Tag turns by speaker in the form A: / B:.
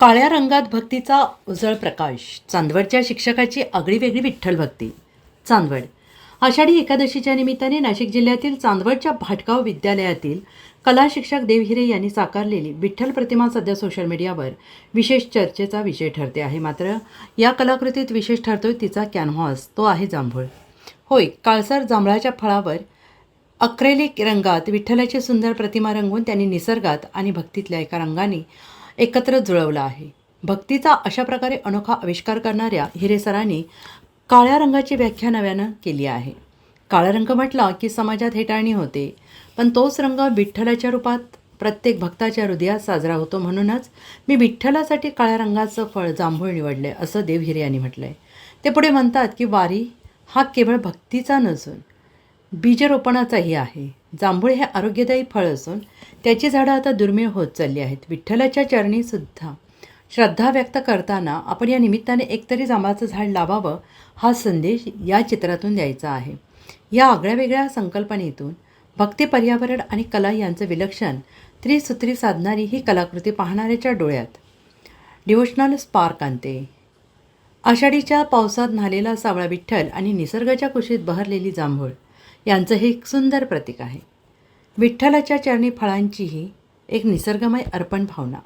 A: काळ्या रंगात भक्तीचा उजळ प्रकाश चांदवडच्या शिक्षकाची आगळीवेगळी विठ्ठल भक्ती. चांदवड. आषाढी एकादशीच्या निमित्ताने नाशिक जिल्ह्यातील चांदवडच्या भाटगाव विद्यालयातील कला शिक्षक देवहिरे यांनी साकारलेली विठ्ठल प्रतिमा सध्या सोशल मीडियावर विशेष चर्चेचा विषय ठरते आहे. मात्र या कलाकृतीत विशेष ठरतोय तिचा कॅनव्हास. तो आहे जांभूळ. होय काळसर जांभळाच्या फळावर अक्रेलिक रंगात विठ्ठलाची सुंदर प्रतिमा रंगवून त्यांनी निसर्गात आणि भक्तीतल्या एका रंगाने एकत्र जुळवला आहे. भक्तीचा अशा प्रकारे अनोखा आविष्कार करणाऱ्या हिरेसरांनी काळ्या रंगाची व्याख्या नव्यानं केली आहे. काळा रंग म्हटला की समाजात हेटाळणी होते. पण तोच रंग विठ्ठलाच्या रूपात प्रत्येक भक्ताच्या हृदयात साजरा होतो म्हणूनच मी विठ्ठलासाठी काळ्या रंगाचं फळ जांभूळ निवडले असं देव हिरे यांनी म्हटलंय. ते पुढे म्हणतात की वारी हा केवळ भक्तीचा नसून बीजरोपणाचाही आहे. जांभूळ हे आरोग्यदायी फळ असून त्याची झाडं आता दुर्मिळ होत चालली आहेत. विठ्ठलाच्या चरणीसुद्धा श्रद्धा व्यक्त करताना आपण या निमित्ताने एकतरी जांभळाचं झाड लावावं हा संदेश या चित्रातून द्यायचा आहे. या आगळ्या वेगळ्या संकल्पनेतून भक्ती पर्यावरण आणि कला यांचं विलक्षण त्रिसूत्री साधणारी ही कलाकृती पाहणाऱ्याच्या डोळ्यात डिवोशनल स्पार्क आणते. आषाढीच्या पावसात न्हालेला सावळा विठ्ठल आणि निसर्गाच्या कुशीत बहरलेली जांभूळ यांचं हे एक सुंदर प्रतीक आहे. विठ्ठलाच्या चरणी फळांचीही एक निसर्गमय अर्पण भावना.